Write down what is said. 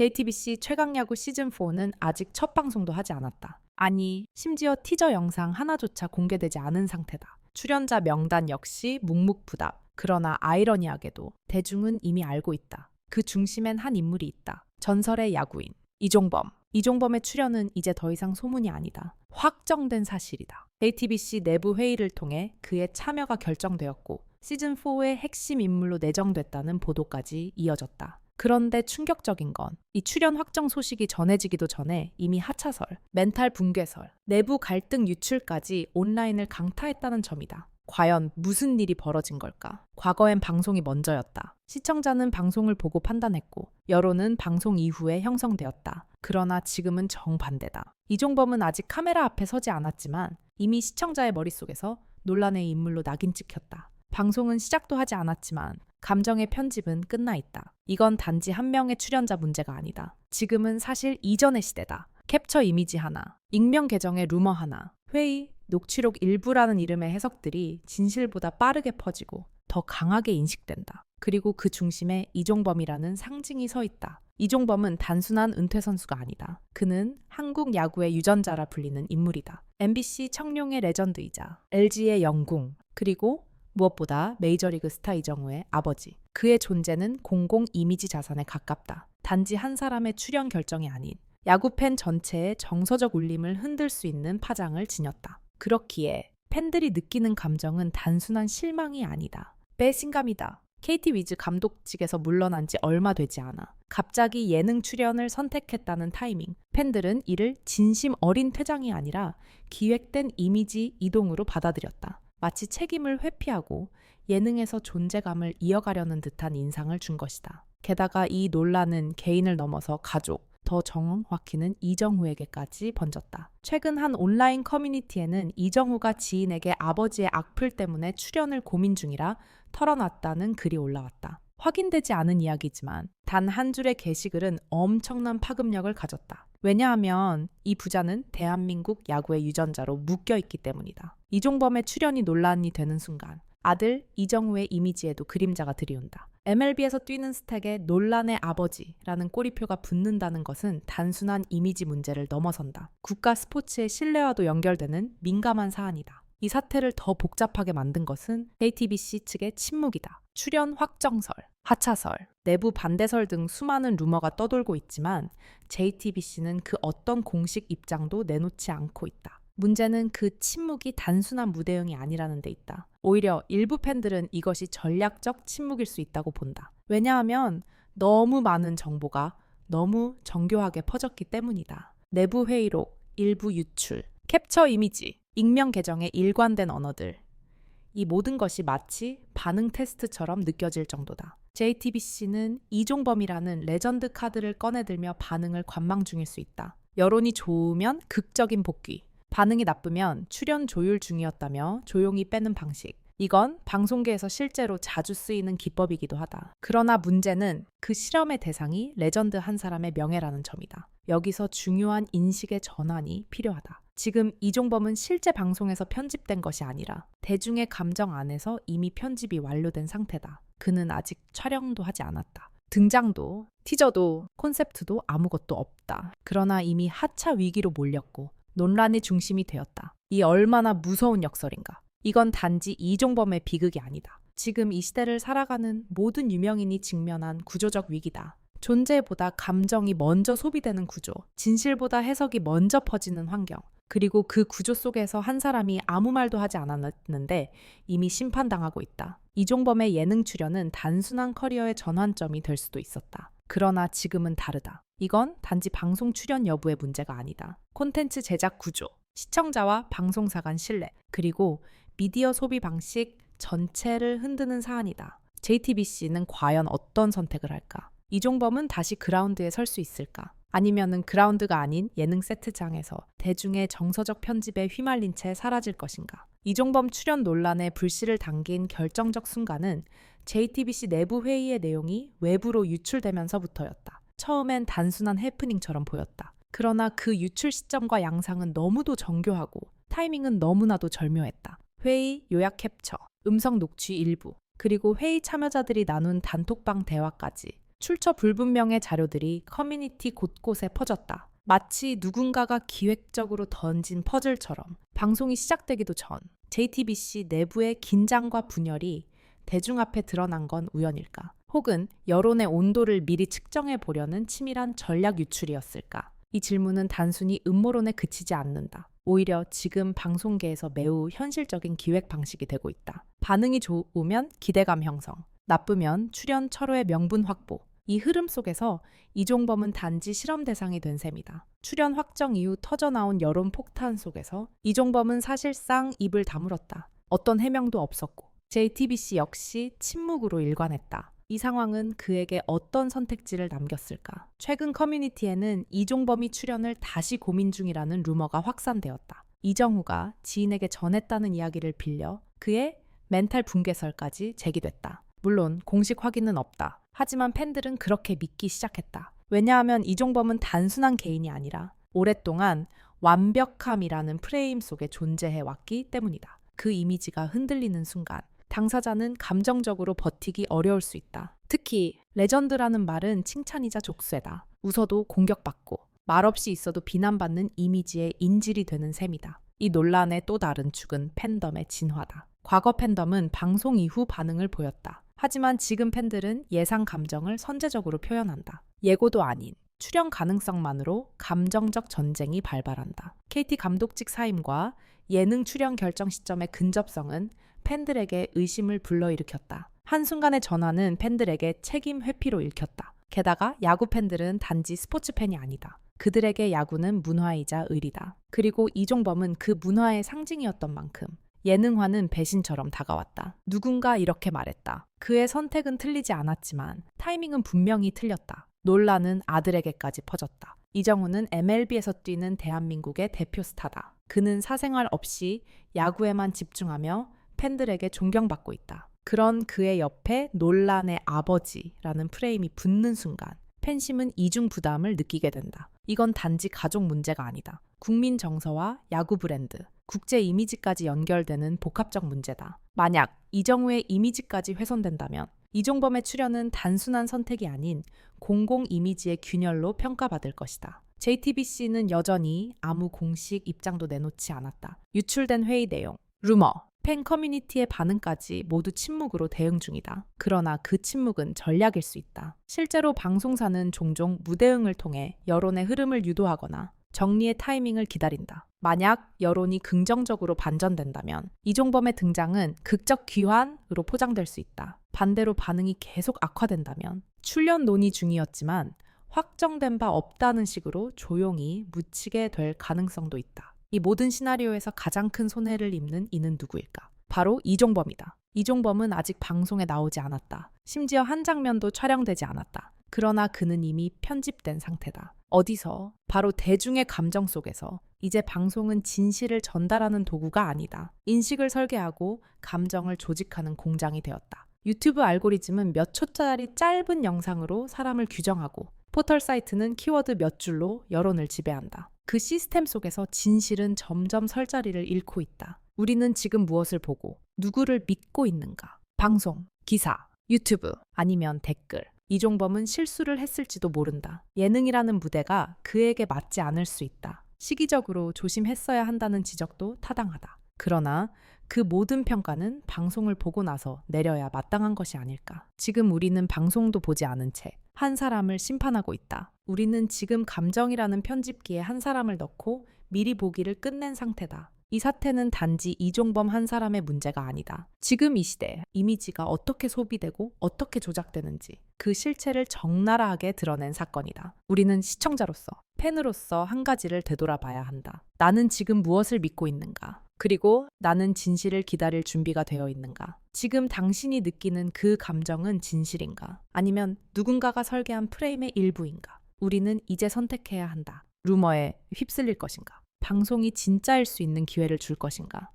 JTBC 최강야구 시즌4는 아직 첫 방송도 하지 않았다. 아니, 심지어 티저 영상 하나조차 공개되지 않은 상태다. 출연자 명단 역시 묵묵부답. 그러나 아이러니하게도 대중은 이미 알고 있다. 그 중심엔 한 인물이 있다. 전설의 야구인 이종범. 이종범의 출연은 이제 더 이상 소문이 아니다. 확정된 사실이다. JTBC 내부 회의를 통해 그의 참여가 결정되었고 시즌4의 핵심 인물로 내정됐다는 보도까지 이어졌다. 그런데 충격적인 건 이 출연 확정 소식이 전해지기도 전에 이미 하차설, 멘탈 붕괴설, 내부 갈등 유출까지 온라인을 강타했다는 점이다. 과연 무슨 일이 벌어진 걸까? 과거엔 방송이 먼저였다. 시청자는 방송을 보고 판단했고, 여론은 방송 이후에 형성되었다. 그러나 지금은 정반대다. 이종범은 아직 카메라 앞에 서지 않았지만 이미 시청자의 머릿속에서 논란의 인물로 낙인 찍혔다. 방송은 시작도 하지 않았지만 감정의 편집은 끝나 있다. 이건 단지 한 명의 출연자 문제가 아니다. 지금은 사실 이전의 시대다. 캡처 이미지 하나, 익명 계정의 루머 하나, 회의, 녹취록 일부라는 이름의 해석들이 진실보다 빠르게 퍼지고 더 강하게 인식된다. 그리고 그 중심에 이종범이라는 상징이 서 있다. 이종범은 단순한 은퇴 선수가 아니다. 그는 한국 야구의 유전자라 불리는 인물이다. MBC 청룡의 레전드이자 LG의 영궁, 그리고 무엇보다 메이저리그 스타 이정우의 아버지. 그의 존재는 공공 이미지 자산에 가깝다. 단지 한 사람의 출연 결정이 아닌 야구 팬 전체의 정서적 울림을 흔들 수 있는 파장을 지녔다. 그렇기에 팬들이 느끼는 감정은 단순한 실망이 아니다. 배신감이다. KT 위즈 감독직에서 물러난 지 얼마 되지 않아 갑자기 예능 출연을 선택했다는 타이밍. 팬들은 이를 진심 어린 퇴장이 아니라 기획된 이미지 이동으로 받아들였다. 마치 책임을 회피하고 예능에서 존재감을 이어가려는 듯한 인상을 준 것이다. 게다가 이 논란은 개인을 넘어서 가족, 더 정확히는 이정후에게까지 번졌다. 최근 한 온라인 커뮤니티에는 이정후가 지인에게 아버지의 악플 때문에 출연을 고민 중이라 털어놨다는 글이 올라왔다. 확인되지 않은 이야기지만 단 한 줄의 게시글은 엄청난 파급력을 가졌다. 왜냐하면 이 부자는 대한민국 야구의 유전자로 묶여 있기 때문이다. 이종범의 출연이 논란이 되는 순간 아들 이정우의 이미지에도 그림자가 들이온다. MLB에서 뛰는 스택에 논란의 아버지라는 꼬리표가 붙는다는 것은 단순한 이미지 문제를 넘어선다. 국가 스포츠의 신뢰와도 연결되는 민감한 사안이다. 이 사태를 더 복잡하게 만든 것은 JTBC 측의 침묵이다. 출연 확정설, 하차설, 내부 반대설 등 수많은 루머가 떠돌고 있지만 JTBC는 그 어떤 공식 입장도 내놓지 않고 있다. 문제는 그 침묵이 단순한 무대응이 아니라는 데 있다. 오히려 일부 팬들은 이것이 전략적 침묵일 수 있다고 본다. 왜냐하면 너무 많은 정보가 너무 정교하게 퍼졌기 때문이다. 내부 회의록, 일부 유출, 캡처 이미지, 익명 계정의 일관된 언어들. 이 모든 것이 마치 반응 테스트처럼 느껴질 정도다. JTBC는 이종범이라는 레전드 카드를 꺼내들며 반응을 관망 중일 수 있다. 여론이 좋으면 극적인 복귀, 반응이 나쁘면 출연 조율 중이었다며 조용히 빼는 방식. 이건 방송계에서 실제로 자주 쓰이는 기법이기도 하다. 그러나 문제는 그 실험의 대상이 레전드 한 사람의 명예라는 점이다. 여기서 중요한 인식의 전환이 필요하다. 지금 이종범은 실제 방송에서 편집된 것이 아니라 대중의 감정 안에서 이미 편집이 완료된 상태다. 그는 아직 촬영도 하지 않았다. 등장도, 티저도, 콘셉트도 아무것도 없다. 그러나 이미 하차 위기로 몰렸고 논란의 중심이 되었다. 이 얼마나 무서운 역설인가. 이건 단지 이종범의 비극이 아니다. 지금 이 시대를 살아가는 모든 유명인이 직면한 구조적 위기다. 존재보다 감정이 먼저 소비되는 구조, 진실보다 해석이 먼저 퍼지는 환경, 그리고 그 구조 속에서 한 사람이 아무 말도 하지 않았는데 이미 심판당하고 있다. 이종범의 예능 출연은 단순한 커리어의 전환점이 될 수도 있었다. 그러나 지금은 다르다. 이건 단지 방송 출연 여부의 문제가 아니다. 콘텐츠 제작 구조, 시청자와 방송사 간 신뢰, 그리고 미디어 소비 방식 전체를 흔드는 사안이다. JTBC는 과연 어떤 선택을 할까? 이종범은 다시 그라운드에 설 수 있을까? 아니면은 그라운드가 아닌 예능 세트장에서 대중의 정서적 편집에 휘말린 채 사라질 것인가? 이종범 출연 논란에 불씨를 당긴 결정적 순간은 JTBC 내부 회의의 내용이 외부로 유출되면서부터였다. 처음엔 단순한 해프닝처럼 보였다. 그러나 그 유출 시점과 양상은 너무도 정교하고 타이밍은 너무나도 절묘했다. 회의 요약 캡처, 음성 녹취 일부, 그리고 회의 참여자들이 나눈 단톡방 대화까지 출처 불분명의 자료들이 커뮤니티 곳곳에 퍼졌다. 마치 누군가가 기획적으로 던진 퍼즐처럼 방송이 시작되기도 전 JTBC 내부의 긴장과 분열이 대중 앞에 드러난 건 우연일까? 혹은 여론의 온도를 미리 측정해 보려는 치밀한 전략 유출이었을까? 이 질문은 단순히 음모론에 그치지 않는다. 오히려 지금 방송계에서 매우 현실적인 기획 방식이 되고 있다. 반응이 좋으면 기대감 형성, 나쁘면 출연 철호의 명분 확보. 이 흐름 속에서 이종범은 단지 실험 대상이 된 셈이다. 출연 확정 이후 터져나온 여론 폭탄 속에서 이종범은 사실상 입을 다물었다. 어떤 해명도 없었고 JTBC 역시 침묵으로 일관했다. 이 상황은 그에게 어떤 선택지를 남겼을까? 최근 커뮤니티에는 이종범이 출연을 다시 고민 중이라는 루머가 확산되었다. 이정우가 지인에게 전했다는 이야기를 빌려 그의 멘탈 붕괴설까지 제기됐다. 물론 공식 확인은 없다. 하지만 팬들은 그렇게 믿기 시작했다. 왜냐하면 이종범은 단순한 개인이 아니라 오랫동안 완벽함이라는 프레임 속에 존재해 왔기 때문이다. 그 이미지가 흔들리는 순간 당사자는 감정적으로 버티기 어려울 수 있다. 특히 레전드라는 말은 칭찬이자 족쇄다. 웃어도 공격받고 말없이 있어도 비난받는 이미지의 인질이 되는 셈이다. 이 논란의 또 다른 축은 팬덤의 진화다. 과거 팬덤은 방송 이후 반응을 보였다. 하지만 지금 팬들은 예상 감정을 선제적으로 표현한다. 예고도 아닌 출연 가능성만으로 감정적 전쟁이 발발한다. KT 감독직 사임과 예능 출연 결정 시점의 근접성은 팬들에게 의심을 불러일으켰다. 한순간의 전화는 팬들에게 책임 회피로 읽혔다. 게다가 야구 팬들은 단지 스포츠 팬이 아니다. 그들에게 야구는 문화이자 의리다. 그리고 이종범은 그 문화의 상징이었던 만큼 예능화는 배신처럼 다가왔다. 누군가 이렇게 말했다. 그의 선택은 틀리지 않았지만 타이밍은 분명히 틀렸다. 논란은 아들에게까지 퍼졌다. 이정우는 MLB에서 뛰는 대한민국의 대표 스타다. 그는 사생활 없이 야구에만 집중하며 팬들에게 존경받고 있다. 그런 그의 옆에 논란의 아버지라는 프레임이 붙는 순간 팬심은 이중 부담을 느끼게 된다. 이건 단지 가족 문제가 아니다. 국민 정서와 야구 브랜드, 국제 이미지까지 연결되는 복합적 문제다. 만약 이정우의 이미지까지 훼손된다면 이종범의 출연은 단순한 선택이 아닌 공공 이미지의 균열로 평가받을 것이다. JTBC는 여전히 아무 공식 입장도 내놓지 않았다. 유출된 회의 내용, 루머, 팬 커뮤니티의 반응까지 모두 침묵으로 대응 중이다. 그러나 그 침묵은 전략일 수 있다. 실제로 방송사는 종종 무대응을 통해 여론의 흐름을 유도하거나 정리의 타이밍을 기다린다. 만약 여론이 긍정적으로 반전된다면 이종범의 등장은 극적 귀환으로 포장될 수 있다. 반대로 반응이 계속 악화된다면 출연 논의 중이었지만 확정된 바 없다는 식으로 조용히 묻히게 될 가능성도 있다. 이 모든 시나리오에서 가장 큰 손해를 입는 이는 누구일까? 바로 이종범이다. 이종범은 아직 방송에 나오지 않았다. 심지어 한 장면도 촬영되지 않았다. 그러나 그는 이미 편집된 상태다. 어디서? 바로 대중의 감정 속에서 이제 방송은 진실을 전달하는 도구가 아니다. 인식을 설계하고 감정을 조직하는 공장이 되었다. 유튜브 알고리즘은 몇 초짜리 짧은 영상으로 사람을 규정하고 포털 사이트는 키워드 몇 줄로 여론을 지배한다. 그 시스템 속에서 진실은 점점 설 자리를 잃고 있다. 우리는 지금 무엇을 보고 누구를 믿고 있는가? 방송, 기사, 유튜브, 아니면 댓글. 이종범은 실수를 했을지도 모른다. 예능이라는 무대가 그에게 맞지 않을 수 있다. 시기적으로 조심했어야 한다는 지적도 타당하다. 그러나 그 모든 평가는 방송을 보고 나서 내려야 마땅한 것이 아닐까. 지금 우리는 방송도 보지 않은 채 한 사람을 심판하고 있다. 우리는 지금 감정이라는 편집기에 한 사람을 넣고 미리 보기를 끝낸 상태다. 이 사태는 단지 이종범 한 사람의 문제가 아니다. 지금 이 시대 이미지가 어떻게 소비되고 어떻게 조작되는지 그 실체를 적나라하게 드러낸 사건이다. 우리는 시청자로서 팬으로서 한 가지를 되돌아봐야 한다. 나는 지금 무엇을 믿고 있는가? 그리고 나는 진실을 기다릴 준비가 되어 있는가? 지금 당신이 느끼는 그 감정은 진실인가? 아니면 누군가가 설계한 프레임의 일부인가? 우리는 이제 선택해야 한다. 루머에 휩쓸릴 것인가? 방송이 진짜일 수 있는 기회를 줄 것인가?